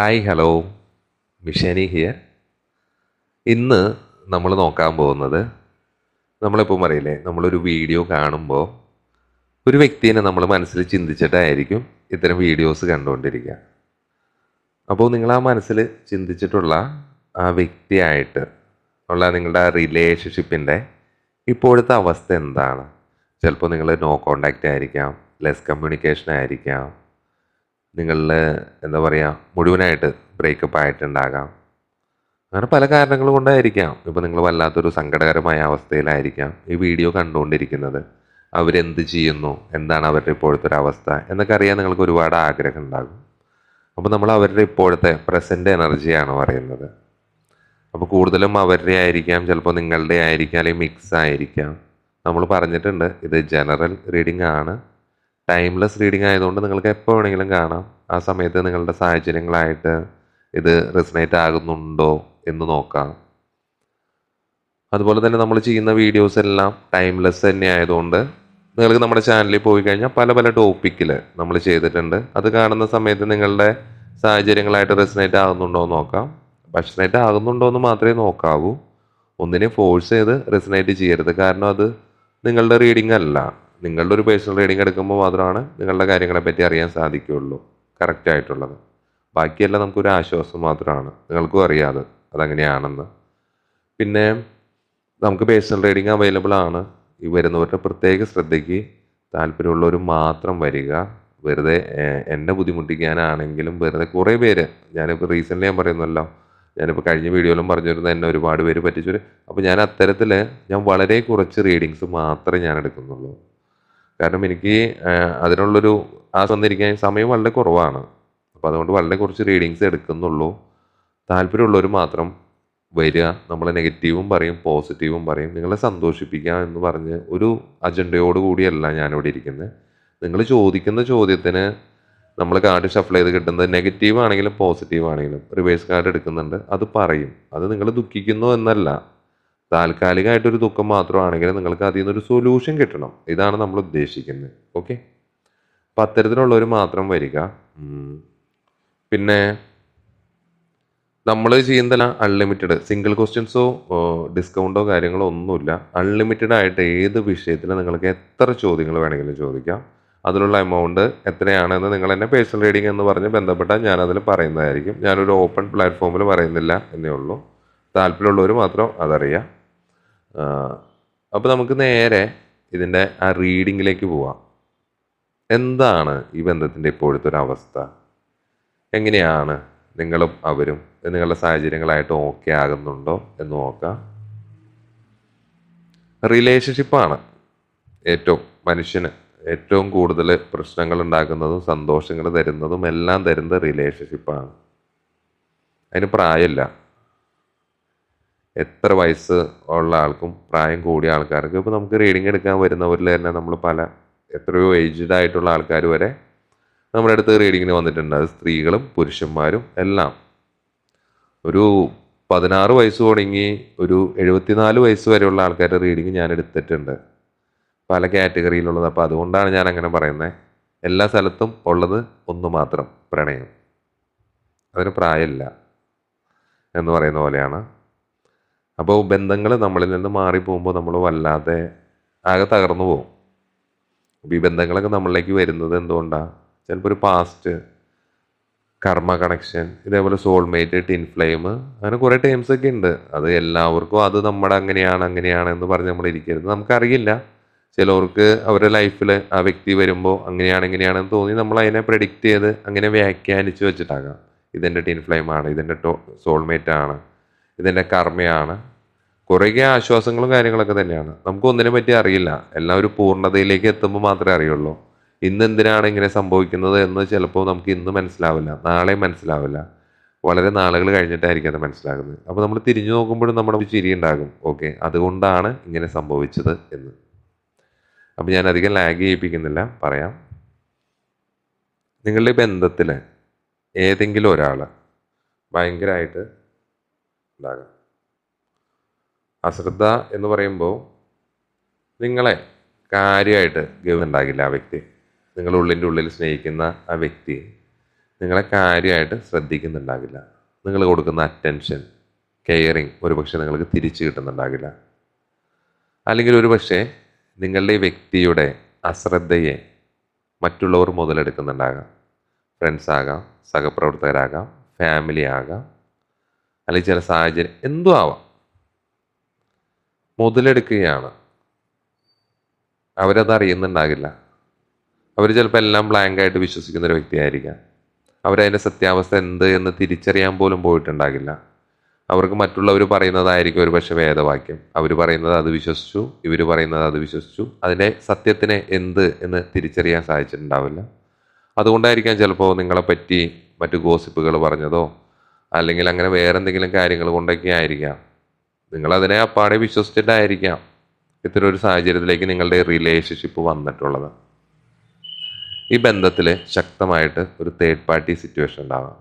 Hi hello. മിഷാനി here ഇന്ന് നമ്മൾ നോക്കാൻ പോകുന്നത് നമ്മളിപ്പോൾ പറയില്ലേ നമ്മളൊരു വീഡിയോ കാണുമ്പോൾ ഒരു വ്യക്തിനെ നമ്മൾ മനസ്സിൽ ചിന്തിച്ചിട്ടായിരിക്കും ഇത്തരം വീഡിയോസ് കണ്ടുകൊണ്ടിരിക്കുക. അപ്പോൾ നിങ്ങൾ ആ മനസ്സിൽ ചിന്തിച്ചിട്ടുള്ള ആ വ്യക്തിയായിട്ട് ഉള്ള നിങ്ങളുടെ റിലേഷൻഷിപ്പിന്റെ ഇപ്പോഴത്തെ അവസ്ഥ എന്താണ്? ചിലപ്പോൾ നിങ്ങൾ നോ കോണ്ടാക്റ്റ് ആയിരിക്കാം ലെസ് കമ്മ്യൂണിക്കേഷൻ ആയിരിക്കാം നിങ്ങളിൽ എന്താ പറയുക മുഴുവനായിട്ട് ബ്രേക്കപ്പ് ആയിട്ടുണ്ടാകാം. അങ്ങനെ പല കാരണങ്ങൾ കൊണ്ടായിരിക്കാം. ഇപ്പോൾ നിങ്ങൾ വല്ലാത്തൊരു സങ്കടകരമായ അവസ്ഥയിലായിരിക്കാം ഈ വീഡിയോ കണ്ടുകൊണ്ടിരിക്കുന്നത്. അവരെന്ത് ചെയ്യുന്നു? എന്താണ് അവരുടെ ഇപ്പോഴത്തെ ഒരു അവസ്ഥ? എന്നൊക്കെ അറിയാൻ നിങ്ങൾക്ക് ഒരുപാട് ആഗ്രഹം ഉണ്ടാകും. അപ്പോൾ നമ്മൾ അവരുടെ ഇപ്പോഴത്തെ പ്രസന്റ് എനർജിയാണ് പറയുന്നത്. അപ്പോൾ കൂടുതലും അവരുടെ ആയിരിക്കാം ചിലപ്പോൾ നിങ്ങളുടെ ആയിരിക്കാം അല്ലെങ്കിൽ മിക്സ് ആയിരിക്കാം. നമ്മൾ പറഞ്ഞിട്ടുണ്ട് ഇത് ജനറൽ റീഡിംഗ് ആണ്. ടൈംലെസ് റീഡിംഗ് ആയതുകൊണ്ട് നിങ്ങൾക്ക് എപ്പോൾ വേണമെങ്കിലും കാണാം. ആ സമയത്ത് നിങ്ങളുടെ സാഹചര്യങ്ങളായിട്ട് ഇത് റിസനേറ്റ് ആകുന്നുണ്ടോ എന്ന് നോക്കാം. അതുപോലെ തന്നെ നമ്മൾ ചെയ്യുന്ന വീഡിയോസ് എല്ലാം ടൈംലെസ് തന്നെ ആയതുകൊണ്ട് നിങ്ങൾക്ക് നമ്മുടെ ചാനലിൽ പോയി കഴിഞ്ഞാൽ പല പല ടോപ്പിക്കിൽ നമ്മൾ ചെയ്തിട്ടുണ്ട്. അത് കാണുന്ന സമയത്ത് നിങ്ങളുടെ സാഹചര്യങ്ങളായിട്ട് റെസിനേറ്റ് ആകുന്നുണ്ടോ എന്ന് നോക്കാം. റെസിനേറ്റ് ആകുന്നുണ്ടോ എന്ന് മാത്രമേ നോക്കാവൂ. ഒന്നിനെ ഫോഴ്സ് ചെയ്ത് റെസിനേറ്റ് ചെയ്യരുത്. കാരണം അത് നിങ്ങളുടെ റീഡിംഗ് അല്ല. നിങ്ങളുടെ ഒരു പേഴ്സണൽ റീഡിംഗ് എടുക്കുമ്പോൾ മാത്രമാണ് നിങ്ങളുടെ കാര്യങ്ങളെ പറ്റി അറിയാൻ സാധിക്കുകയുള്ളൂ. കറക്റ്റ് ആയിട്ടുള്ളത്. ബാക്കിയെല്ലാം നമുക്കൊരു ആശ്വാസം മാത്രമാണ്. നിങ്ങൾക്കും അറിയാതെ അതങ്ങനെയാണെന്ന്. പിന്നെ നമുക്ക് പേഴ്സണൽ റീഡിംഗ് അവൈലബിൾ ആണ്. ഈ വരുന്നവരുടെ പ്രത്യേക ശ്രദ്ധയ്ക്ക് താല്പര്യമുള്ളവർ മാത്രം വരിക. വെറുതെ എന്നെ ബുദ്ധിമുട്ടിക്കാനാണെങ്കിലും വെറുതെ കുറേ പേര് ഞാനിപ്പോൾ റീസെന്റ്ലി ഞാൻ പറയുന്നല്ലോ ഞാനിപ്പോൾ കഴിഞ്ഞ വീഡിയോയിലും പറഞ്ഞിരുന്ന എന്നെ ഒരുപാട് പേര് പറ്റിച്ചൊരു അപ്പോൾ ഞാൻ അത്തരത്തിൽ ഞാൻ വളരെ കുറച്ച് റീഡിങ്സ് മാത്രമേ ഞാൻ എടുക്കുന്നുള്ളൂ. കാരണം എനിക്ക് അതിനുള്ളൊരു ആ വന്നിരിക്കാൻ സമയം വളരെ കുറവാണ്. അപ്പോൾ അതുകൊണ്ട് വളരെ കുറച്ച് റീഡിങ്സ് എടുക്കുന്നുള്ളൂ. താല്പര്യമുള്ളവർ മാത്രം വരിക നമ്മൾ നെഗറ്റീവും പറയും പോസിറ്റീവും പറയും നിങ്ങളെ സന്തോഷിപ്പിക്കുക എന്ന് പറഞ്ഞ് ഒരു അജണ്ടയോട് കൂടിയല്ല ഞാനിവിടെ ഇരിക്കുന്നത് നിങ്ങൾ ചോദിക്കുന്ന ചോദ്യത്തിന് നമ്മൾ കാർഡ് ഷഫിൾ ചെയ്ത് കിട്ടുന്നത് നെഗറ്റീവ് ആണെങ്കിലും പോസിറ്റീവ് ആണെങ്കിലും റിവേഴ്സ് കാർഡ് എടുക്കുന്നുണ്ട് അത് പറയും. അത് നിങ്ങൾ ദുഃഖിക്കുന്നു എന്നല്ല. താൽക്കാലികമായിട്ടൊരു ദുഃഖം മാത്രമാണെങ്കിലും നിങ്ങൾക്ക് അതിൽ നിന്നൊരു സൊല്യൂഷൻ കിട്ടണം. ഇതാണ് നമ്മൾ ഉദ്ദേശിക്കുന്നത് ഓക്കെ അപ്പം അത്തരത്തിലുള്ളവർ മാത്രം വരിക. പിന്നെ നമ്മൾ ചെയ്യുന്നതല്ല അൺലിമിറ്റഡ് സിംഗിൾ ക്വസ്റ്റ്യൻസോ ഡിസ്കൗണ്ടോ കാര്യങ്ങളോ ഒന്നുമില്ല. അൺലിമിറ്റഡ് ആയിട്ട് ഏത് വിഷയത്തിൽ നിങ്ങൾക്ക് എത്ര ചോദ്യങ്ങൾ വേണമെങ്കിലും ചോദിക്കാം. അതിലുള്ള എമൗണ്ട് എത്രയാണെന്ന് നിങ്ങൾ എന്നെ പേഴ്സണൽ റീഡിംഗ് എന്ന് പറഞ്ഞ് ബന്ധപ്പെട്ടാൽ ഞാനതിൽ പറയുന്നതായിരിക്കും. ഞാനൊരു ഓപ്പൺ പ്ലാറ്റ്ഫോമിൽ പറയുന്നില്ല എന്നേ ഉള്ളൂ. താല്പര്യമുള്ളവർ മാത്രം അതറിയാം. അപ്പോൾ നമുക്ക് നേരെ ഇതിന്റെ ആ റീഡിങ്ങിലേക്ക് പോവാം. എന്താണ് ഈ ബന്ധത്തിന്റെ ഇപ്പോഴത്തെ ഒരു അവസ്ഥ? എങ്ങനെയാണ് നിങ്ങളും അവരും നിങ്ങളുടെ സാഹചര്യങ്ങളായിട്ട് ഓക്കെ ആകുന്നുണ്ടോ എന്ന് നോക്കാം. റിലേഷൻഷിപ്പാണ് ഏറ്റവും മനുഷ്യന് ഏറ്റവും കൂടുതൽ പ്രശ്നങ്ങൾ ഉണ്ടാക്കുന്നതും സന്തോഷങ്ങൾ തരുന്നതും എല്ലാം തരുന്നത് റിലേഷൻഷിപ്പാണ് അതിന് പ്രായമില്ല. എത്ര വയസ്സ് ഉള്ള ആൾക്കും പ്രായം കൂടിയ ആൾക്കാർക്ക് ഇപ്പോൾ നമുക്ക് റീഡിങ് എടുക്കാൻ വരുന്നവരിൽ തന്നെ നമ്മൾ പല എത്രയോ ഏജ്ഡ് ആയിട്ടുള്ള ആൾക്കാർ വരെ നമ്മുടെ അടുത്ത് റീഡിങ്ങിന് വന്നിട്ടുണ്ട്. അത് സ്ത്രീകളും പുരുഷന്മാരും എല്ലാം. ഒരു പതിനാറ് വയസ്സ് തുടങ്ങി ഒരു എഴുപത്തിനാല് വയസ്സ് വരെയുള്ള ആൾക്കാരുടെ റീഡിങ് ഞാൻ എടുത്തിട്ടുണ്ട്. പല കാറ്റഗറിയിലുള്ളത് അപ്പോൾ അതുകൊണ്ടാണ് ഞാൻ അങ്ങനെ പറയുന്നത് എല്ലാ സ്ഥലത്തും ഉള്ളത് ഒന്ന് മാത്രം പ്രണയം. അതിന് പ്രായമില്ല എന്ന് പറയുന്ന പോലെയാണ്. അപ്പോൾ ബന്ധങ്ങൾ നമ്മളിൽ നിന്ന് മാറിപ്പോകുമ്പോൾ നമ്മൾ വല്ലാതെ ആകെ തകർന്നു പോകും. അപ്പോൾ ഈ ബന്ധങ്ങളൊക്കെ നമ്മളിലേക്ക് വരുന്നത് എന്തുകൊണ്ടാണ് ചിലപ്പോൾ ഒരു പാസ്റ്റ് കർമ്മ കണക്ഷൻ ഇതേപോലെ സോൾമേറ്റ് ടിൻ ഫ്ലെയിം അങ്ങനെ കുറേ ടേംസ് ഒക്കെ ഉണ്ട്. അത് എല്ലാവർക്കും അത് നമ്മുടെ അങ്ങനെയാണ് അങ്ങനെയാണ് എന്ന് പറഞ്ഞ് നമ്മൾ ഇരിക്കരുത്. നമുക്കറിയില്ല. ചിലവർക്ക് അവരുടെ ലൈഫിൽ ആ വ്യക്തി വരുമ്പോൾ അങ്ങനെയാണ് ഇങ്ങനെയാണെന്ന് തോന്നി നമ്മൾ അതിനെ പ്രഡിക്റ്റ് ചെയ്ത് അങ്ങനെ വ്യാഖ്യാനിച്ച് വെച്ചിട്ടാകാം. ഇതെന്റെ ടിൻ ഫ്ലെയിം ആണ് ഇതെന്റെ ടോ സോൾമേറ്റ് ആണ്. ഇതെന്റെ കർമ്മയാണ്. കുറേയൊക്കെ ആശ്വാസങ്ങളും കാര്യങ്ങളൊക്കെ തന്നെയാണ്. നമുക്ക് ഒന്നിനെ പറ്റി അറിയില്ല. എല്ലാം ഒരു പൂർണതയിലേക്ക് എത്തുമ്പോൾ മാത്രമേ അറിയുള്ളൂ. ഇന്ന് എന്തിനാണ് ഇങ്ങനെ സംഭവിക്കുന്നത് എന്ന് ചിലപ്പോൾ നമുക്ക് ഇന്ന് മനസ്സിലാവില്ല. നാളെ മനസ്സിലാവില്ല. വളരെ നാളുകൾ കഴിഞ്ഞിട്ടായിരിക്കും അത് മനസ്സിലാകുന്നത്. അപ്പോൾ നമ്മൾ തിരിഞ്ഞു നോക്കുമ്പോഴും നമ്മുടെ ചിരി ഉണ്ടാകും. ഓക്കെ അതുകൊണ്ടാണ് ഇങ്ങനെ സംഭവിച്ചത് എന്ന്. അപ്പോൾ ഞാൻ അധികം ലാഗ് ചെയ്യിപ്പിക്കുന്നില്ല. പറയാം. നിങ്ങളുടെ ബന്ധത്തിൽ ഏതെങ്കിലും ഒരാൾ ഭയങ്കരമായിട്ട് ഉണ്ടാകാം. അശ്രദ്ധ എന്ന് പറയുമ്പോൾ നിങ്ങളെ കാര്യമായിട്ട് ഗവൺ ഉണ്ടാകില്ല ആ വ്യക്തി. നിങ്ങളുടെ ഉള്ളിന്റെ ഉള്ളിൽ സ്നേഹിക്കുന്ന ആ വ്യക്തി നിങ്ങളെ കാര്യമായിട്ട് ശ്രദ്ധിക്കുന്നുണ്ടാകില്ല. നിങ്ങൾ കൊടുക്കുന്ന അറ്റൻഷൻ കെയറിങ് ഒരുപക്ഷെ നിങ്ങൾക്ക് തിരിച്ചു കിട്ടുന്നുണ്ടാകില്ല. അല്ലെങ്കിൽ ഒരുപക്ഷെ നിങ്ങളുടെ ഈ വ്യക്തിയുടെ അശ്രദ്ധയെ മറ്റുള്ളവർ മുതലെടുക്കുന്നുണ്ടാകാം. ഫ്രണ്ട്സ് ആകാം സഹപ്രവർത്തകരാകാം ഫാമിലി ആകാം അല്ലെങ്കിൽ ചില സാഹചര്യം എന്തും ആവാം. മുതലെടുക്കുകയാണ്. അവരത് അറിയുന്നുണ്ടാകില്ല. അവർ ചിലപ്പോൾ എല്ലാം ബ്ലാങ്ക് ആയിട്ട് വിശ്വസിക്കുന്ന ഒരു വ്യക്തിയായിരിക്കാം. അവരതിന്റെ സത്യാവസ്ഥ എന്ത് എന്ന് തിരിച്ചറിയാൻ പോലും പോയിട്ടുണ്ടാകില്ല. അവർക്ക് മറ്റുള്ളവർ പറയുന്നതായിരിക്കും ഒരു പക്ഷേ വേദവാക്യം. അവർ പറയുന്നത് അത് വിശ്വസിച്ചു ഇവർ പറയുന്നത് അത് വിശ്വസിച്ചു. അതിന്റെ സത്യത്തിനെ എന്ത് എന്ന് തിരിച്ചറിയാൻ സാധിച്ചിട്ടുണ്ടാവില്ല. അതുകൊണ്ടായിരിക്കാം ചിലപ്പോൾ നിങ്ങളെപ്പറ്റി മറ്റു ഗോസിപ്പുകൾ പറഞ്ഞതോ അല്ലെങ്കിൽ അങ്ങനെ വേറെ എന്തെങ്കിലും കാര്യങ്ങൾ കൊണ്ടൊക്കെ ആയിരിക്കാം. നിങ്ങൾ അതിനെ അപ്പാടെ വിശ്വസിച്ചിട്ടായിരിക്കാം ഇത്തരം ഒരു സാഹചര്യത്തിലേക്ക് നിങ്ങളുടെ റിലേഷൻഷിപ്പ് വന്നിട്ടുള്ളത്. ഈ ബന്ധത്തിൽ ശക്തമായിട്ട് ഒരു തേർഡ് പാർട്ടി സിറ്റുവേഷൻ ഉണ്ടാകാം.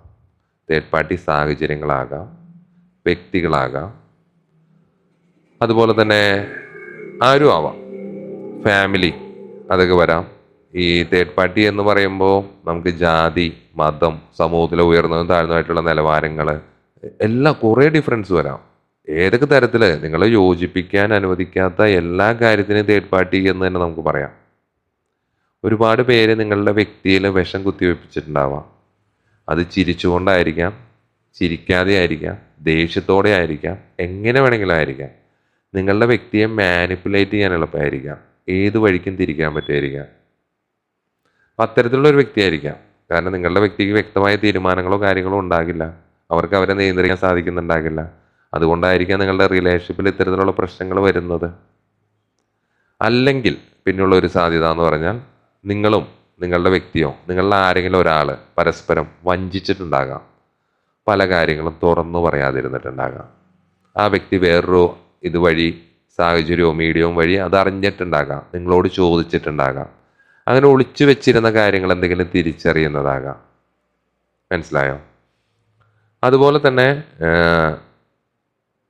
തേർഡ് പാർട്ടി സാഹചര്യങ്ങളാകാം. വ്യക്തികളാകാം. അതുപോലെ തന്നെ ആരും ആവാം ഫാമിലി അതൊക്കെ വരാം. ഈ തേർഡ് പാർട്ടി എന്ന് പറയുമ്പോൾ നമുക്ക് ജാതി മതം സമൂഹത്തിലെ ഉയർന്നതും താഴ്ന്നതായിട്ടുള്ള നിലവാരങ്ങൾ എല്ലാം കുറേ ഡിഫറൻസ് വരാം. ഏതൊക്കെ തരത്തിൽ നിങ്ങളെ യോജിപ്പിക്കാൻ അനുവദിക്കാത്ത എല്ലാ കാര്യത്തിനും തേർഡ് പാർട്ടി എന്ന് തന്നെ നമുക്ക് പറയാം. ഒരുപാട് പേര് നിങ്ങളുടെ വ്യക്തിയിൽ വിഷം കുത്തിവെപ്പിച്ചിട്ടുണ്ടാവാം. അത് ചിരിച്ചുകൊണ്ടായിരിക്കാം ചിരിക്കാതെ ആയിരിക്കാം ദേഷ്യത്തോടെ ആയിരിക്കാം എങ്ങനെ വേണമെങ്കിലും ആയിരിക്കാം. നിങ്ങളുടെ വ്യക്തിയെ മാനിപ്പുലേറ്റ് ചെയ്യാൻ എളുപ്പമായിരിക്കാം ഏത് വഴിക്കും തിരിക്കാൻ പറ്റുമായിരിക്കാം. അപ്പം അത്തരത്തിലുള്ള ഒരു വ്യക്തിയായിരിക്കാം. കാരണം നിങ്ങളുടെ വ്യക്തിക്ക് വ്യക്തമായ തീരുമാനങ്ങളോ കാര്യങ്ങളോ ഉണ്ടാകില്ല. അവർക്ക് അവരെ നിയന്ത്രിക്കാൻ സാധിക്കുന്നുണ്ടാകില്ല. അതുകൊണ്ടായിരിക്കാം നിങ്ങളുടെ റിലേഷൻഷിപ്പിൽ ഇത്തരത്തിലുള്ള പ്രശ്നങ്ങൾ വരുന്നത്. അല്ലെങ്കിൽ പിന്നെയുള്ള ഒരു സാധ്യത എന്ന് പറഞ്ഞാൽ നിങ്ങളും നിങ്ങളുടെ വ്യക്തിയോ നിങ്ങളുടെ ആരെങ്കിലും ഒരാൾ പരസ്പരം വഞ്ചിച്ചിട്ടുണ്ടാകാം. പല കാര്യങ്ങളും തുറന്നു പറയാതിരുന്നിട്ടുണ്ടാകാം. ആ വ്യക്തി വേറൊരു ഇതുവഴി സാഹചര്യവും മീഡിയവും വഴി അത് അറിഞ്ഞിട്ടുണ്ടാകാം നിങ്ങളോട് ചോദിച്ചിട്ടുണ്ടാകാം. അങ്ങനെ ഒളിച്ചു വെച്ചിരുന്ന കാര്യങ്ങൾ എന്തെങ്കിലും തിരിച്ചറിയുന്നതാകാം. മനസ്സിലായോ? അതുപോലെ തന്നെ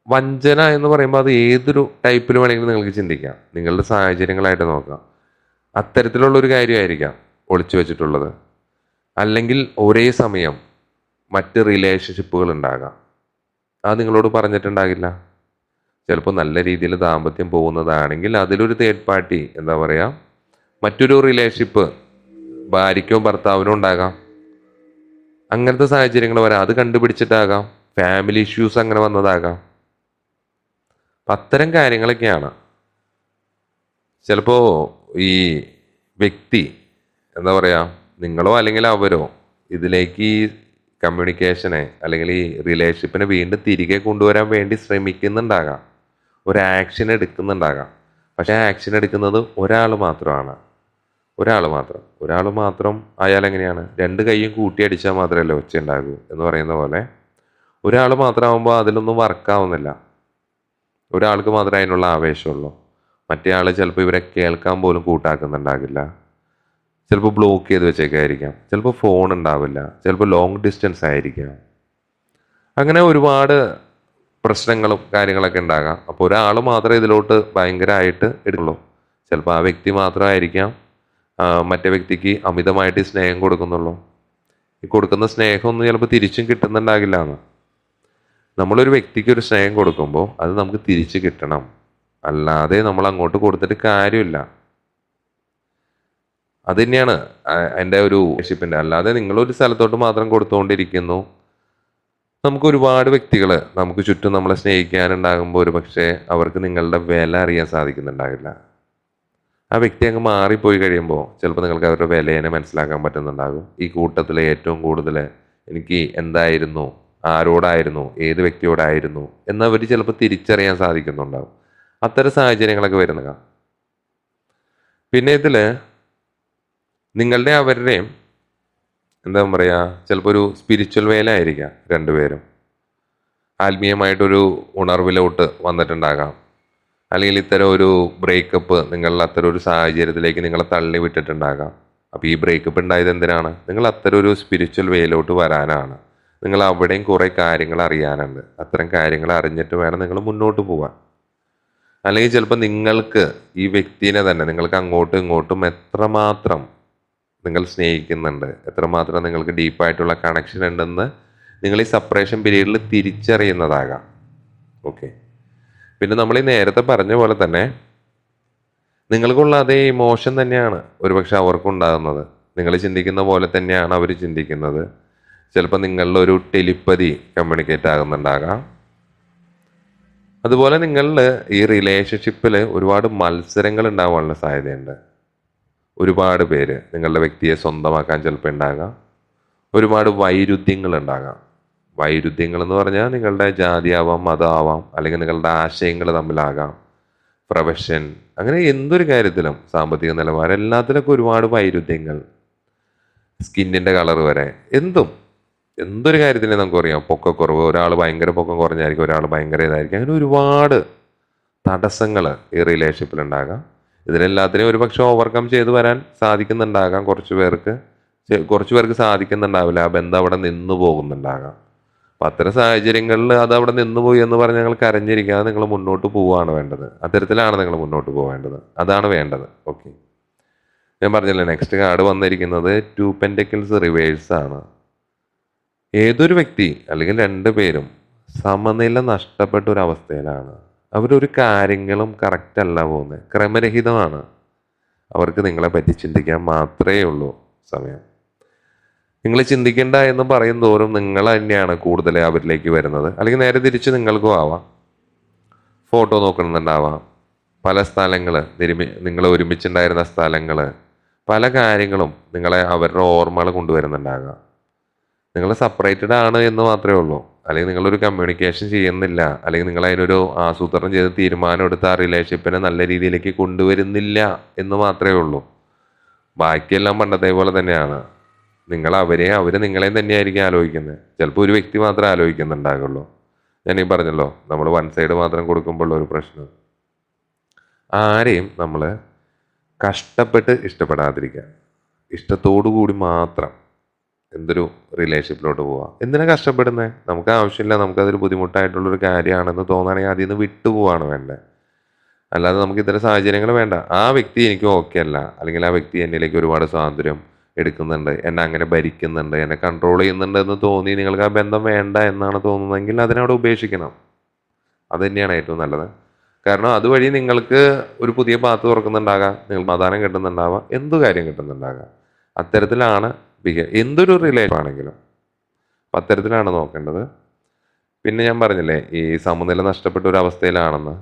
വഞ്ചന എന്ന് പറയുമ്പോൾ അത് ഏതൊരു ടൈപ്പിൽ വേണമെങ്കിലും നിങ്ങൾക്ക് ചിന്തിക്കാം. നിങ്ങളുടെ സാഹചര്യങ്ങളായിട്ട് നോക്കാം. അത്തരത്തിലുള്ള ഒരു കാര്യമായിരിക്കാം ഒളിച്ചു വെച്ചിട്ടുള്ളത്. അല്ലെങ്കിൽ ഒരേ സമയം മറ്റ് റിലേഷൻഷിപ്പുകൾ ഉണ്ടാകാം. അത് നിങ്ങളോട് പറഞ്ഞിട്ടുണ്ടാകില്ല. ചിലപ്പോൾ നല്ല രീതിയിൽ ദാമ്പത്യം പോകുന്നതാണെങ്കിൽ അതിലൊരു തേർഡ് പാർട്ടി എന്താ പറയുക മറ്റൊരു റിലേഷൻഷിപ്പ് ഭാര്യയ്ക്കോ ഭർത്താവിനോ ഉണ്ടാകാം. അങ്ങനത്തെ സാഹചര്യങ്ങൾ വരാം അത് കണ്ടുപിടിച്ചിട്ടാകാം. ഫാമിലി ഇഷ്യൂസ് അങ്ങനെ വന്നതാകാം. അത്തരം കാര്യങ്ങളൊക്കെയാണ്. ചിലപ്പോൾ ഈ വ്യക്തി എന്താ പറയുക നിങ്ങളോ അല്ലെങ്കിൽ അവരോ ഇതിലേക്ക് ഈ കമ്മ്യൂണിക്കേഷനെ അല്ലെങ്കിൽ ഈ റിലേഷൻഷിപ്പിനെ വീണ്ടും തിരികെ കൊണ്ടുവരാൻ വേണ്ടി ശ്രമിക്കുന്നുണ്ടാകാം. ഒരു ആക്ഷൻ എടുക്കുന്നുണ്ടാകാം. പക്ഷേ ആക്ഷൻ എടുക്കുന്നത് ഒരാൾ മാത്രമാണ്. ഒരാൾ മാത്രം. ഒരാൾ മാത്രം ആയാൽ എങ്ങനെയാണ്? രണ്ട് കൈയും കൂട്ടിയടിച്ചാൽ മാത്രമല്ലേ ഒച്ച ഉണ്ടാകൂ എന്ന് പറയുന്ന പോലെ ഒരാൾ മാത്രമാകുമ്പോൾ അതിലൊന്നും വർക്കാവുന്നില്ല ഒരാൾക്ക് മാത്രമേ അതിനുള്ള ആവേശമുള്ളൂ. മറ്റേ ആൾ ചിലപ്പോൾ ഇവരെ കേൾക്കാൻ പോലും കൂട്ടാക്കുന്നുണ്ടാകില്ല. ചിലപ്പോൾ ബ്ലോക്ക് ചെയ്ത് വെച്ചേക്കായിരിക്കാം. ചിലപ്പോൾ ഫോൺ ഉണ്ടാവില്ല. ചിലപ്പോൾ ലോങ് ഡിസ്റ്റൻസ് ആയിരിക്കാം. അങ്ങനെ ഒരുപാട് പ്രശ്നങ്ങളും കാര്യങ്ങളൊക്കെ ഉണ്ടാകാം. അപ്പോൾ ഒരാൾ മാത്രമേ ഇതിലോട്ട് ഭയങ്കരമായിട്ട് എടുക്കുള്ളൂ. ചിലപ്പോൾ ആ വ്യക്തി മാത്രമായിരിക്കാം. മറ്റേ വ്യക്തിക്ക് അമിതമായിട്ട് സ്നേഹം കൊടുക്കുന്നുള്ളൂ. ഈ കൊടുക്കുന്ന സ്നേഹമൊന്നും ചിലപ്പോൾ തിരിച്ചും കിട്ടുന്നുണ്ടാകില്ല എന്ന്. നമ്മളൊരു വ്യക്തിക്ക് ഒരു സ്നേഹം കൊടുക്കുമ്പോൾ അത് നമുക്ക് തിരിച്ച് കിട്ടണം. അല്ലാതെ നമ്മൾ അങ്ങോട്ട് കൊടുത്തിട്ട് കാര്യമില്ല. അത് തന്നെയാണ് എന്റെ ഒരു ഷിപ്പിന്റെ അല്ലാതെ നിങ്ങളൊരു സ്ഥലത്തോട്ട് മാത്രം കൊടുത്തുകൊണ്ടിരിക്കുന്നു. നമുക്ക് ഒരുപാട് വ്യക്തികൾ നമുക്ക് ചുറ്റും നമ്മളെ സ്നേഹിക്കാനുണ്ടാകുമ്പോൾ ഒരു പക്ഷേ അവർക്ക് നിങ്ങളുടെ വില അറിയാൻ സാധിക്കുന്നുണ്ടാകില്ല. ആ വ്യക്തി അങ്ങ് മാറിപ്പോയി കഴിയുമ്പോൾ ചിലപ്പോൾ നിങ്ങൾക്ക് അവരുടെ വിലയെ മനസ്സിലാക്കാൻ പറ്റുന്നുണ്ടാകും. ഈ കൂട്ടത്തിൽ ഏറ്റവും കൂടുതൽ എനിക്ക് എന്തായിരുന്നു ആരോടായിരുന്നു ഏത് വ്യക്തിയോടായിരുന്നു എന്നവർ ചിലപ്പോൾ തിരിച്ചറിയാൻ സാധിക്കുന്നുണ്ടാകും. അത്തരം സാഹചര്യങ്ങളൊക്കെ വരുന്നതാണ് പിന്നെ ഇതിൽ നിങ്ങളുടെ അവരുടെയും എന്താ പറയുക ചിലപ്പോൾ ഒരു സ്പിരിച്വൽ വേലായിരിക്കാം രണ്ടുപേരും. ആത്മീയമായിട്ടൊരു ഉണർവിലോട്ട് വന്നിട്ടുണ്ടാകാം. അല്ലെങ്കിൽ ഇത്തരം ഒരു ബ്രേക്കപ്പ് നിങ്ങൾ അത്തരം ഒരു സാഹചര്യത്തിലേക്ക് നിങ്ങളെ തള്ളി വിട്ടിട്ടുണ്ടാകാം. അപ്പോൾ ഈ ബ്രേക്കപ്പ് ഉണ്ടായത് എന്തിനാണ്? നിങ്ങൾ അത്തരം ഒരു സ്പിരിച്വൽ വേയിലോട്ട് വരാനാണ്. നിങ്ങൾ അവിടെയും കുറേ കാര്യങ്ങൾ അറിയാനുണ്ട്. അത്തരം കാര്യങ്ങൾ അറിഞ്ഞിട്ട് വേണം നിങ്ങൾ മുന്നോട്ട് പോവാൻ. അല്ലെങ്കിൽ ചിലപ്പോൾ നിങ്ങൾക്ക് ഈ വ്യക്തിനെ തന്നെ നിങ്ങൾക്ക് അങ്ങോട്ടും ഇങ്ങോട്ടും എത്രമാത്രം നിങ്ങൾ സ്നേഹിക്കുന്നുണ്ട് എത്രമാത്രം നിങ്ങൾക്ക് ഡീപ്പായിട്ടുള്ള കണക്ഷൻ ഉണ്ടെന്ന് നിങ്ങൾ ഈ സെപ്പറേഷൻ പീരീഡിൽ തിരിച്ചറിയുന്നതാകാം. ഓക്കെ പിന്നെ നമ്മൾ ഈ നേരത്തെ പറഞ്ഞ പോലെ തന്നെ നിങ്ങൾക്കുള്ള അതേ ഇമോഷൻ തന്നെയാണ് ഒരുപക്ഷെ അവർക്കുണ്ടാകുന്നത് നിങ്ങൾ ചിന്തിക്കുന്ന പോലെ തന്നെയാണ് അവർ ചിന്തിക്കുന്നത്. ചിലപ്പോൾ നിങ്ങളുടെ ഒരു ടെലിപ്പതി കമ്മ്യൂണിക്കേറ്റ് ആകുന്നുണ്ടാകാം. അതുപോലെ നിങ്ങളിൽ ഈ റിലേഷൻഷിപ്പിൽ ഒരുപാട് മത്സരങ്ങൾ ഉണ്ടാവാനുള്ള സാധ്യതയുണ്ട്. ഒരുപാട് പേര് നിങ്ങളുടെ വ്യക്തിയെ സ്വന്തമാക്കാൻ ചിലപ്പോൾ ഉണ്ടാകാം. ഒരുപാട് വൈരുദ്ധ്യങ്ങൾ ഉണ്ടാകാം. വൈരുദ്ധ്യങ്ങൾ എന്ന് പറഞ്ഞാൽ നിങ്ങളുടെ ജാതിയാവാം മതമാവാം അല്ലെങ്കിൽ നിങ്ങളുടെ ആശയങ്ങൾ തമ്മിലാകാം. പ്രൊഫഷൻ അങ്ങനെ എന്തൊരു കാര്യത്തിലും സാമ്പത്തിക നിലവാരം എല്ലാത്തിലൊക്കെ ഒരുപാട് വൈരുദ്ധ്യങ്ങൾ. സ്കിന്നിന്റെ കളർ വരെ എന്തും. എന്തൊരു കാര്യത്തിന് നമുക്കറിയാം പൊക്കക്കുറവ് ഒരാൾ ഭയങ്കര പൊക്കം കുറഞ്ഞായിരിക്കും ഒരാൾ ഭയങ്കര ഇതായിരിക്കും. അങ്ങനെ ഒരുപാട് തടസ്സങ്ങൾ ഈ റിലേഷൻഷിപ്പിൽ ഉണ്ടാകാം ഇതിനെല്ലാത്തിനെയും ഒരുപക്ഷെ ഓവർകം ചെയ്ത് വരാൻ സാധിക്കുന്നുണ്ടാകാം കുറച്ച് പേർക്ക്. കുറച്ച് പേർക്ക് സാധിക്കുന്നുണ്ടാവില്ല ആ ബന്ധം അവിടെ നിന്ന് പോകുന്നുണ്ടാകാം. അപ്പം അത്തരം സാഹചര്യങ്ങളിൽ അത് അവിടെ നിന്നുപോയി എന്ന് പറഞ്ഞ് ഞങ്ങൾ കരഞ്ഞിരിക്കാതെ നിങ്ങൾ മുന്നോട്ട് പോവുകയാണ് വേണ്ടത്. അത്തരത്തിലാണ് നിങ്ങൾ മുന്നോട്ട് പോവേണ്ടത്. അതാണ് വേണ്ടത്. ഓക്കെ ഞാൻ പറഞ്ഞില്ലേ നെക്സ്റ്റ് കാർഡ് വന്നിരിക്കുന്നത് ടു പെന്റക്കിൾസ് റിവേഴ്സ് ആണ്. ഏതൊരു വ്യക്തി അല്ലെങ്കിൽ രണ്ട് പേരും സമനില നഷ്ടപ്പെട്ട ഒരു അവസ്ഥയിലാണ്. അവരൊരു കാര്യങ്ങളും കറക്റ്റ് അല്ല പോകുന്നത്. ക്രമരഹിതമാണ്. അവർക്ക് നിങ്ങളെ പറ്റി ചിന്തിക്കാൻ മാത്രമേ ഉള്ളൂ. സമയം. നിങ്ങൾ ചിന്തിക്കേണ്ട എന്ന് പറയും തോറും നിങ്ങൾ തന്നെയാണ് കൂടുതൽ അവരിലേക്ക് വരുന്നത്. അല്ലെങ്കിൽ നേരെ തിരിച്ച് നിങ്ങൾക്കും ആവാം. ഫോട്ടോ നോക്കുന്നുണ്ടാവാം. പല സ്ഥലങ്ങൾ നിങ്ങൾ ഒരുമിച്ചുണ്ടായിരുന്ന സ്ഥലങ്ങൾ പല കാര്യങ്ങളും നിങ്ങളെ അവരുടെ ഓർമ്മകൾ കൊണ്ടുവരുന്നുണ്ടാകാം. നിങ്ങൾ സെപ്പറേറ്റഡ് ആണ് എന്ന് മാത്രമേ ഉള്ളൂ. അല്ലെങ്കിൽ നിങ്ങളൊരു കമ്മ്യൂണിക്കേഷൻ ചെയ്യുന്നില്ല. അല്ലെങ്കിൽ നിങ്ങൾ അതിനൊരു ആസൂത്രണം ചെയ്ത് തീരുമാനം എടുത്ത് ആ റിലേഷൻഷിപ്പിനെ നല്ല രീതിയിലേക്ക് കൊണ്ടുവരുന്നില്ല എന്ന് മാത്രമേ ഉള്ളൂ. ബാക്കിയെല്ലാം പണ്ടത്തെ പോലെ തന്നെയാണ്. നിങ്ങൾ അവരെ അവർ നിങ്ങളെയും തന്നെയായിരിക്കും ആലോചിക്കുന്നത്. ചിലപ്പോൾ ഒരു വ്യക്തി മാത്രം ആലോചിക്കുന്നുണ്ടാകുള്ളൂ. ഞാൻ ഈ പറഞ്ഞല്ലോ നമ്മൾ വൺ സൈഡ് മാത്രം കൊടുക്കുമ്പോൾ ഒരു പ്രശ്നം. ആരെയും നമ്മൾ കഷ്ടപ്പെട്ട് ഇഷ്ടപ്പെടാതിരിക്കുക. ഇഷ്ടത്തോടു കൂടി മാത്രം എന്തൊരു റിലേഷൻഷിപ്പിലോട്ട് പോവാം. എന്തിനാ കഷ്ടപ്പെടുന്നത് നമുക്ക് ആവശ്യമില്ല നമുക്കതൊരു ബുദ്ധിമുട്ടായിട്ടുള്ളൊരു കാര്യമാണെന്ന് തോന്നുകയാണെങ്കിൽ അതിൽ നിന്ന് വിട്ടുപോവാണ് വേണ്ടത്. അല്ലാതെ നമുക്ക് ഇത്തരം സാഹചര്യങ്ങൾ വേണ്ട. ആ വ്യക്തി എനിക്ക് ഓക്കെ അല്ല. അല്ലെങ്കിൽ ആ വ്യക്തി എന്നിലേക്ക് ഒരുപാട് സ്വാതന്ത്ര്യം എടുക്കുന്നുണ്ട് എന്നെ അങ്ങനെ ഭരിക്കുന്നുണ്ട് എന്നെ കൺട്രോൾ ചെയ്യുന്നുണ്ട് എന്ന് തോന്നി നിങ്ങൾക്ക് ആ ബന്ധം വേണ്ട എന്നാണ് തോന്നുന്നതെങ്കിൽ അതിനവിടെ ഉപേക്ഷിക്കണം. അത് തന്നെയാണ് ഏറ്റവും നല്ലത്. കാരണം അതുവഴി നിങ്ങൾക്ക് ഒരു പുതിയ പാത്ത് തുറക്കുന്നുണ്ടാകാം നിങ്ങൾ മതാനം കിട്ടുന്നുണ്ടാവാം എന്തു കാര്യം കിട്ടുന്നുണ്ടാകാം. അത്തരത്തിലാണ് ബിഹേവ് എന്തൊരു റിലേഷൻ ആണെങ്കിലും. അപ്പം അത്തരത്തിലാണ് നോക്കേണ്ടത്. പിന്നെ ഞാൻ പറഞ്ഞില്ലേ ഈ സമനില നഷ്ടപ്പെട്ട ഒരു അവസ്ഥയിലാണെന്ന്.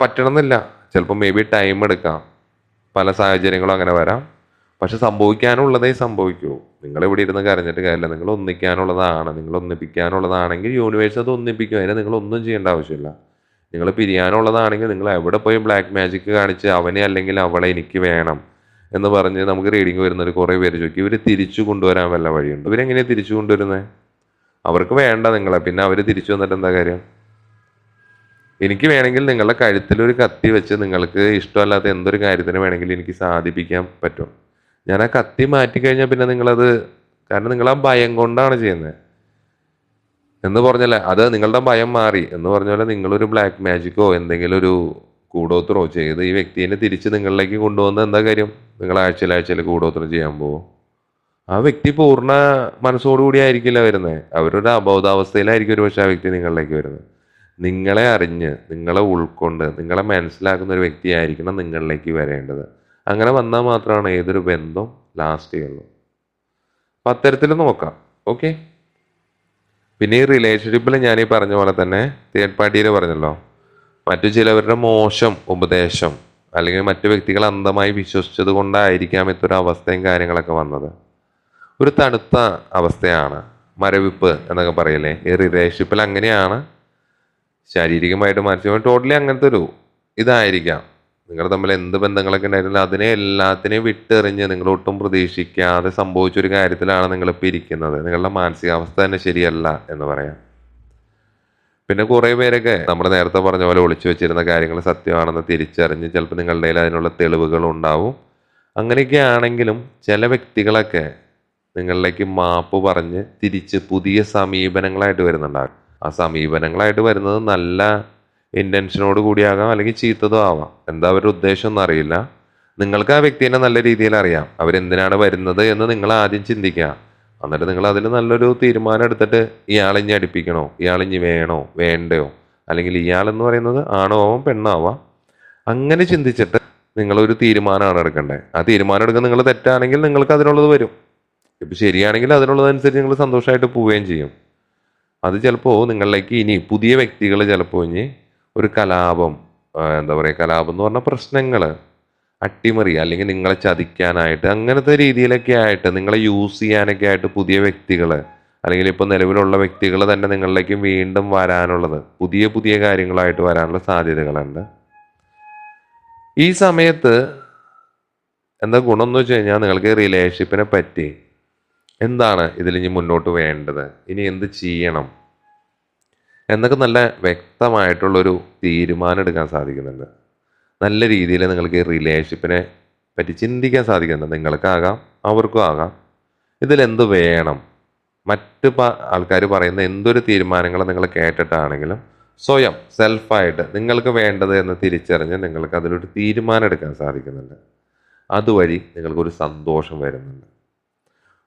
പറ്റണമെന്നില്ല. ചിലപ്പോൾ മേ ബി ടൈം എടുക്കാം. പല സാഹചര്യങ്ങളും അങ്ങനെ വരാം. പക്ഷെ സംഭവിക്കാനുള്ളതേ സംഭവിക്കൂ. നിങ്ങൾ ഇവിടെ ഇരുന്ന് കരഞ്ഞിട്ട് കാര്യമില്ല. നിങ്ങൾ ഒന്നിക്കാനുള്ളതാണ്. നിങ്ങൾ ഒന്നിപ്പിക്കാനുള്ളതാണെങ്കിൽ യൂണിവേഴ്സ് അത് ഒന്നിപ്പിക്കും. അതിനെ നിങ്ങൾ ഒന്നും ചെയ്യേണ്ട ആവശ്യമില്ല. നിങ്ങൾ പിരിയാനുള്ളതാണെങ്കിൽ നിങ്ങൾ എവിടെ പോയി ബ്ലാക്ക് മാജിക് കാണിച്ച് അവനെ അല്ലെങ്കിൽ അവളെ എനിക്ക് വേണം എന്ന് പറഞ്ഞ് നമുക്ക് റീഡിങ് വരുന്നൊരു കുറേ പേര് ചോദിക്കും. ഇവർ തിരിച്ചു കൊണ്ടുവരാൻ വല്ല വഴിയുണ്ട്? ഇവരെങ്ങനെയാണ് തിരിച്ചു കൊണ്ടുവരുന്നത് അവർക്ക് വേണ്ട നിങ്ങളെ. പിന്നെ അവർ തിരിച്ചു വന്നിട്ട് എന്താ കാര്യം? എനിക്ക് വേണമെങ്കിൽ നിങ്ങളുടെ കഴുത്തിൽ ഒരു കത്തി വെച്ച് നിങ്ങൾക്ക് ഇഷ്ടമല്ലാത്ത എന്തൊരു കാര്യത്തിന് വേണമെങ്കിലും എനിക്ക് സാധിപ്പിക്കാൻ പറ്റും. ഞാൻ ആ കത്തി മാറ്റിക്കഴിഞ്ഞാൽ പിന്നെ നിങ്ങളത് കാരണം നിങ്ങൾ ആ ഭയം കൊണ്ടാണ് ചെയ്യുന്നത് എന്ന് പറഞ്ഞല്ലേ അത് നിങ്ങളുടെ ഭയം മാറി. എന്ന് പറഞ്ഞ പോലെ നിങ്ങളൊരു ബ്ലാക്ക് മാജിക്കോ എന്തെങ്കിലും ഒരു കൂടോത്രോ ചെയ്ത് ഈ വ്യക്തിനെ തിരിച്ച് നിങ്ങളിലേക്ക് കൊണ്ടുവന്ന എന്താ കാര്യം? നിങ്ങൾ ആഴ്ചയിൽ കൂടോത്രം ചെയ്യാൻ പോകും ആ വ്യക്തി പൂർണ മനസ്സോടുകൂടി ആയിരിക്കില്ല വരുന്നത് അവരൊരു അബോധാവസ്ഥയിലായിരിക്കും ഒരു പക്ഷേ ആ വ്യക്തി നിങ്ങളിലേക്ക് വരുന്നത്. നിങ്ങളെ അറിഞ്ഞ് നിങ്ങളെ ഉൾക്കൊണ്ട് നിങ്ങളെ മനസ്സിലാക്കുന്ന ഒരു വ്യക്തിയായിരിക്കണം നിങ്ങളിലേക്ക് വരേണ്ടത്. അങ്ങനെ വന്നാൽ മാത്രമാണ് ഏതൊരു ബന്ധം ലാസ്റ്റ് ചെയ്യുള്ളൂ. അപ്പം അത്തരത്തിൽ നോക്കാം. ഓക്കെ പിന്നെ ഈ റിലേഷൻഷിപ്പിൽ ഞാൻ ഈ പറഞ്ഞ പോലെ തന്നെ തേർഡ് പാർട്ടിയിൽ പറഞ്ഞല്ലോ. മറ്റു ചിലവരുടെ മോശം ഉപദേശം അല്ലെങ്കിൽ മറ്റു വ്യക്തികൾ അന്ധമായി വിശ്വസിച്ചത് കൊണ്ടായിരിക്കാം ഇത്തൊരു അവസ്ഥയും കാര്യങ്ങളൊക്കെ വന്നത്. ഒരു തണുത്ത അവസ്ഥയാണ്. മരവിപ്പ് എന്നൊക്കെ പറയില്ലേ? ഈ റിലേഷൻഷിപ്പിൽ അങ്ങനെയാണ്. ശാരീരികമായിട്ട് മാനസികമായിട്ട് ടോട്ടലി അങ്ങനത്തെ ഒരു ഇതായിരിക്കാം. നിങ്ങൾ തമ്മിൽ എന്ത് ബന്ധങ്ങളൊക്കെ ഉണ്ടായിരുന്നില്ല അതിനെ എല്ലാത്തിനെയും വിട്ടെറിഞ്ഞ് നിങ്ങൾ ഒട്ടും പ്രതീക്ഷിക്കാതെ സംഭവിച്ചൊരു കാര്യത്തിലാണ് നിങ്ങളിപ്പോൾ ഇരിക്കുന്നത്. നിങ്ങളുടെ മാനസികാവസ്ഥ തന്നെ ശരിയല്ല എന്ന് പറയാം. പിന്നെ കുറേ പേരൊക്കെ നമ്മൾ നേരത്തെ പറഞ്ഞ പോലെ ഒളിച്ചു വെച്ചിരുന്ന കാര്യങ്ങൾ സത്യമാണെന്ന് തിരിച്ചറിഞ്ഞ് ചിലപ്പോൾ നിങ്ങളുടെ അതിനുള്ള തെളിവുകൾ ഉണ്ടാവും. അങ്ങനെയൊക്കെ ആണെങ്കിലും ചില വ്യക്തികളൊക്കെ നിങ്ങളിലേക്ക് മാപ്പ് പറഞ്ഞ് തിരിച്ച് പുതിയ സമീപനങ്ങളായിട്ട് വരുന്നുണ്ടാകും. ആ സമീപനങ്ങളായിട്ട് വരുന്നത് നല്ല ഇന്റൻഷനോട് കൂടിയാകാം അല്ലെങ്കിൽ ചീത്തതും ആവാം. എന്താ അവരുടെ ഉദ്ദേശം ഒന്നും അറിയില്ല നിങ്ങൾക്ക് ആ വ്യക്തിനെ നല്ല രീതിയിൽ അറിയാം. അവരെന്തിനാണ് വരുന്നത് എന്ന് നിങ്ങൾ ആദ്യം ചിന്തിക്കുക. എന്നിട്ട് നിങ്ങൾ അതിൽ നല്ലൊരു തീരുമാനം എടുത്തിട്ട് ഇയാളിഞ്ഞ് അടുപ്പിക്കണോ? ഇയാളിഞ്ഞ് വേണോ? വേണ്ടയോ? അല്ലെങ്കിൽ ഇയാളെന്ന് പറയുന്നത് ആണോ ആവാം പെണ്ണാവാം അങ്ങനെ ചിന്തിച്ചിട്ട് നിങ്ങളൊരു തീരുമാനമാണ് എടുക്കേണ്ടത്. ആ തീരുമാനം എടുക്കാൻ നിങ്ങൾ തെറ്റാണെങ്കിൽ നിങ്ങൾക്ക് അതിനുള്ളത് വരും. ഇപ്പം ശരിയാണെങ്കിൽ അതിനുള്ളതനുസരിച്ച് നിങ്ങൾ സന്തോഷമായിട്ട് പോവുകയും ചെയ്യും. അത് ചിലപ്പോൾ നിങ്ങളിലേക്ക് ഇനി പുതിയ വ്യക്തികൾ ചിലപ്പോൾ ഇനി ഒരു കലാപം എന്താ പറയുക കലാപം എന്ന് പറഞ്ഞാൽ പ്രശ്നങ്ങൾ അട്ടിമറി അല്ലെങ്കിൽ നിങ്ങളെ ചതിക്കാനായിട്ട് അങ്ങനത്തെ രീതിയിലൊക്കെ ആയിട്ട് നിങ്ങളെ യൂസ് ചെയ്യാനൊക്കെ ആയിട്ട് പുതിയ വ്യക്തികൾ അല്ലെങ്കിൽ ഇപ്പോൾ നിലവിലുള്ള വ്യക്തികൾ തന്നെ നിങ്ങളിലേക്ക് വീണ്ടും വരാനുള്ളത് പുതിയ പുതിയ കാര്യങ്ങളായിട്ട് വരാനുള്ള സാധ്യതകളുണ്ട്. ഈ സമയത്ത് എന്താ ഗുണം എന്ന് വെച്ച് കഴിഞ്ഞാൽ നിങ്ങൾക്ക് റിലേഷൻഷിപ്പിനെ പറ്റി എന്താണ് ഇതിൽ ഇനി മുന്നോട്ട് വേണ്ടത്? ഇനി എന്ത് ചെയ്യണം? എന്നൊക്കെ നല്ല വ്യക്തമായിട്ടുള്ളൊരു തീരുമാനം എടുക്കാൻ സാധിക്കുന്നുണ്ട്. നല്ല രീതിയിൽ നിങ്ങൾക്ക് ഈ റിലേഷൻഷിപ്പിനെ പറ്റി ചിന്തിക്കാൻ സാധിക്കുന്നുണ്ട്. നിങ്ങൾക്കാകാം അവർക്കും ആകാം. ഇതിലെന്ത് വേണം? മറ്റ് ആൾക്കാർ പറയുന്ന എന്തൊരു തീരുമാനങ്ങൾ നിങ്ങൾ കേട്ടിട്ടാണെങ്കിലും സ്വയം സെൽഫായിട്ട് നിങ്ങൾക്ക് വേണ്ടത് എന്ന് തിരിച്ചറിഞ്ഞ് നിങ്ങൾക്ക് അതിലൊരു തീരുമാനം എടുക്കാൻ സാധിക്കുന്നുണ്ട്. അതുവഴി നിങ്ങൾക്കൊരു സന്തോഷം വരുന്നുണ്ട്.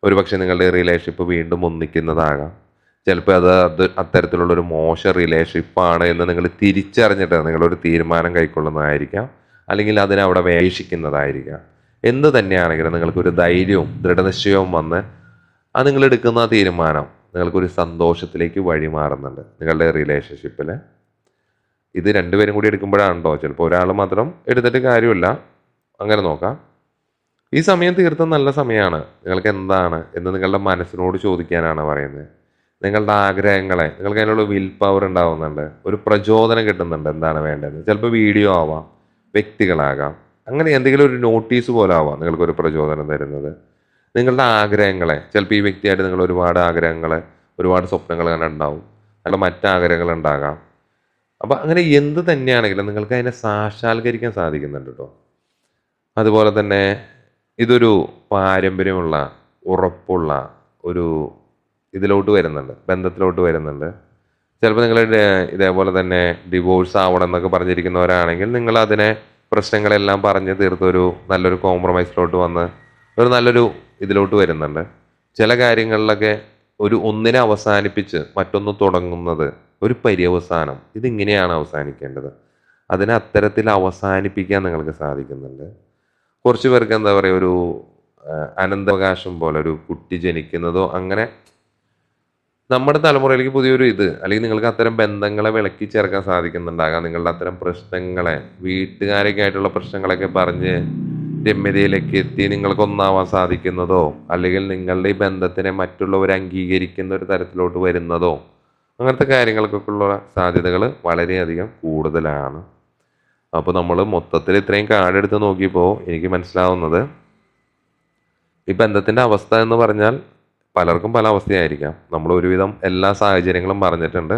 ഒരുപക്ഷെ നിങ്ങളുടെ റിലേഷൻഷിപ്പ് വീണ്ടും ഒന്നിക്കുന്നതാകാം. ചിലപ്പോൾ അത് അത് അത്തരത്തിലുള്ളൊരു മോശം റിലേഷൻഷിപ്പാണ് എന്ന് നിങ്ങൾ തിരിച്ചറിഞ്ഞിട്ട് നിങ്ങളൊരു തീരുമാനം കൈക്കൊള്ളുന്നതായിരിക്കാം. അല്ലെങ്കിൽ അതിനെ അവിടെ വേഷിക്കുന്നതായിരിക്കാം. എന്ത് തന്നെയാണെങ്കിലും നിങ്ങൾക്കൊരു ധൈര്യവും ദൃഢനിശ്ചയവും വന്ന് അത് നിങ്ങളെടുക്കുന്ന തീരുമാനം നിങ്ങൾക്കൊരു സന്തോഷത്തിലേക്ക് വഴിമാറുന്നുണ്ട് നിങ്ങളുടെ റിലേഷൻഷിപ്പിൽ ഇത് രണ്ടുപേരും കൂടി എടുക്കുമ്പോഴാണോ ചിലപ്പോൾ ഒരാൾ മാത്രം എടുത്തിട്ട് കാര്യമില്ല. അങ്ങനെ നോക്കാം. ഈ സമയം തീർത്തും നല്ല സമയമാണ്. നിങ്ങൾക്ക് എന്താണ് എന്ന് നിങ്ങളുടെ മനസ്സിനോട് ചോദിക്കാനാണ് പറയുന്നത്. നിങ്ങളുടെ ആഗ്രഹങ്ങളെ നിങ്ങൾക്ക് അതിനുള്ള വിൽ പവർ ഉണ്ടാവുന്നുണ്ട്. ഒരു പ്രചോദനം കിട്ടുന്നുണ്ട് എന്താണ് വേണ്ടത്. ചിലപ്പോൾ വീഡിയോ ആവാം വ്യക്തികളാകാം. അങ്ങനെ എന്തെങ്കിലും ഒരു നോട്ടീസ് പോലെ ആവാം നിങ്ങൾക്കൊരു പ്രചോദനം തരുന്നത്. നിങ്ങളുടെ ആഗ്രഹങ്ങളെ ചിലപ്പോൾ ഈ വ്യക്തിയായിട്ട് നിങ്ങൾ ഒരുപാട് ആഗ്രഹങ്ങൾ ഒരുപാട് സ്വപ്നങ്ങൾ അങ്ങനെ ഉണ്ടാവും. അല്ല മറ്റാഗ്രഹങ്ങൾ ഉണ്ടാകാം. അപ്പം അങ്ങനെ എന്ത് തന്നെയാണെങ്കിലും നിങ്ങൾക്ക് അതിനെ സാക്ഷാത്കരിക്കാൻ സാധിക്കുന്നുണ്ട് കേട്ടോ. അതുപോലെ തന്നെ ഇതൊരു പാരമ്പര്യമുള്ള ഉറപ്പുള്ള ഒരു ഇതിലോട്ട് വരുന്നുണ്ട് ബന്ധത്തിലോട്ട് വരുന്നുണ്ട്. ചിലപ്പോൾ നിങ്ങൾ ഇതേപോലെ തന്നെ ഡിവോഴ്സ് ആവണം എന്നൊക്കെ പറഞ്ഞിരിക്കുന്നവരാണെങ്കിൽ നിങ്ങൾ അതിനെ പ്രശ്നങ്ങളെല്ലാം പറഞ്ഞ് തീർത്തൊരു നല്ലൊരു കോംപ്രമൈസിലോട്ട് വന്ന് ഒരു നല്ലൊരു ഇതിലോട്ട് വരുന്നുണ്ട്. ചില കാര്യങ്ങളിലൊക്കെ ഒരു ഒന്നിനെ അവസാനിപ്പിച്ച് മറ്റൊന്ന് തുടങ്ങുന്നത് ഒരു പര്യവസാനം. ഇതിങ്ങനെയാണ് അവസാനിക്കേണ്ടത്. അതിനെ അത്തരത്തിൽ അവസാനിപ്പിക്കാൻ നിങ്ങൾക്ക് സാധിക്കുന്നുണ്ട്. കുറച്ച് പേർക്ക് എന്താ പറയുക ഒരു അനന്തവകാശം പോലെ ഒരു കുട്ടി ജനിക്കുന്നതോ അങ്ങനെ നമ്മുടെ തലമുറയിലേക്ക് പുതിയൊരു ഇത് അല്ലെങ്കിൽ നിങ്ങൾക്ക് അത്തരം ബന്ധങ്ങളെ വിളക്കി ചേർക്കാൻ സാധിക്കുന്നുണ്ടാകാം. നിങ്ങളുടെ അത്തരം പ്രശ്നങ്ങളെ വീട്ടുകാരൊക്കെ ആയിട്ടുള്ള പ്രശ്നങ്ങളൊക്കെ പറഞ്ഞ് രമ്യതയിലേക്ക് എത്തി നിങ്ങൾക്ക് ഒന്നാവാൻ സാധിക്കുന്നതോ അല്ലെങ്കിൽ നിങ്ങളുടെ ഈ ബന്ധത്തിനെ മറ്റുള്ളവർ അംഗീകരിക്കുന്ന ഒരു തരത്തിലോട്ട് വരുന്നതോ അങ്ങനത്തെ കാര്യങ്ങൾക്കൊക്കെ ഉള്ള സാധ്യതകൾ വളരെയധികം കൂടുതലാണ്. അപ്പോൾ നമ്മൾ മൊത്തത്തിൽ ഇത്രയും കാടെടുത്ത് നോക്കിയപ്പോൾ എനിക്ക് മനസ്സിലാവുന്നത് ഈ ബന്ധത്തിന്റെ അവസ്ഥ എന്ന് പറഞ്ഞാൽ പലർക്കും പല അവസ്ഥയായിരിക്കാം. നമ്മൾ ഒരുവിധം എല്ലാ സാഹചര്യങ്ങളും പറഞ്ഞിട്ടുണ്ട്.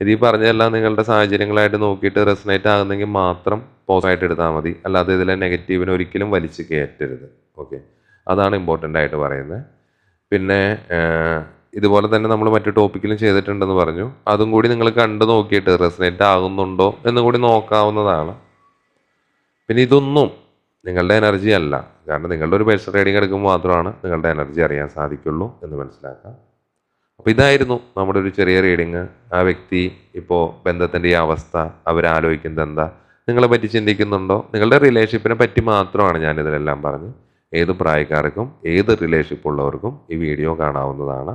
ഇത് ഈ പറഞ്ഞതെല്ലാം നിങ്ങളുടെ സാഹചര്യങ്ങളായിട്ട് നോക്കിയിട്ട് റെസനേറ്റ് ആകുന്നെങ്കിൽ മാത്രം പോസായിട്ട് എടുത്താൽ മതി. അല്ലാതെ ഇതിലെ നെഗറ്റീവിനെ ഒരിക്കലും വലിച്ചു കയറ്റരുത്. ഓക്കെ അതാണ് ഇമ്പോർട്ടന്റ് ആയിട്ട് പറയുന്നത്. പിന്നെ ഇതുപോലെ തന്നെ നമ്മൾ മറ്റു ടോപ്പിക്കിലും ചെയ്തിട്ടുണ്ടെന്ന് പറഞ്ഞു. അതും കൂടി നിങ്ങൾ കണ്ടു നോക്കിയിട്ട് റെസനേറ്റ് ആകുന്നുണ്ടോ എന്ന് കൂടി നോക്കാവുന്നതാണ്. പിന്നെ ഇതൊന്നും നിങ്ങളുടെ എനർജി അല്ല. കാരണം നിങ്ങളുടെ ഒരു പേഴ്സണൽ റീഡിംഗ് എടുക്കുമ്പോൾ മാത്രമാണ് നിങ്ങളുടെ എനർജി അറിയാൻ സാധിക്കുള്ളൂ എന്ന് മനസ്സിലാക്കാം. അപ്പോൾ ഇതായിരുന്നു നമ്മുടെ ഒരു ചെറിയ റീഡിങ് ആ വ്യക്തി ഇപ്പോൾ ബന്ധത്തിന്റെ ഈ അവസ്ഥ അവരാലോചിക്കുന്നത് എന്താ? നിങ്ങളെ പറ്റി ചിന്തിക്കുന്നുണ്ടോ? നിങ്ങളുടെ റിലേഷൻഷിപ്പിനെ പറ്റി മാത്രമാണ് ഞാൻ ഇതിലെല്ലാം പറഞ്ഞ് ഏത് പ്രായക്കാർക്കും ഏത് റിലേഷൻഷിപ്പ് ഉള്ളവർക്കും ഈ വീഡിയോ കാണാവുന്നതാണ്.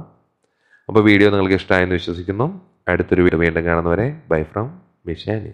അപ്പോൾ വീഡിയോ നിങ്ങൾക്ക് ഇഷ്ടമായെന്ന് വിശ്വസിക്കുന്നു. അടുത്തൊരു വീഡിയോ വീണ്ടും കാണുന്നവരെ ബൈ ഫ്രം മിഷാനി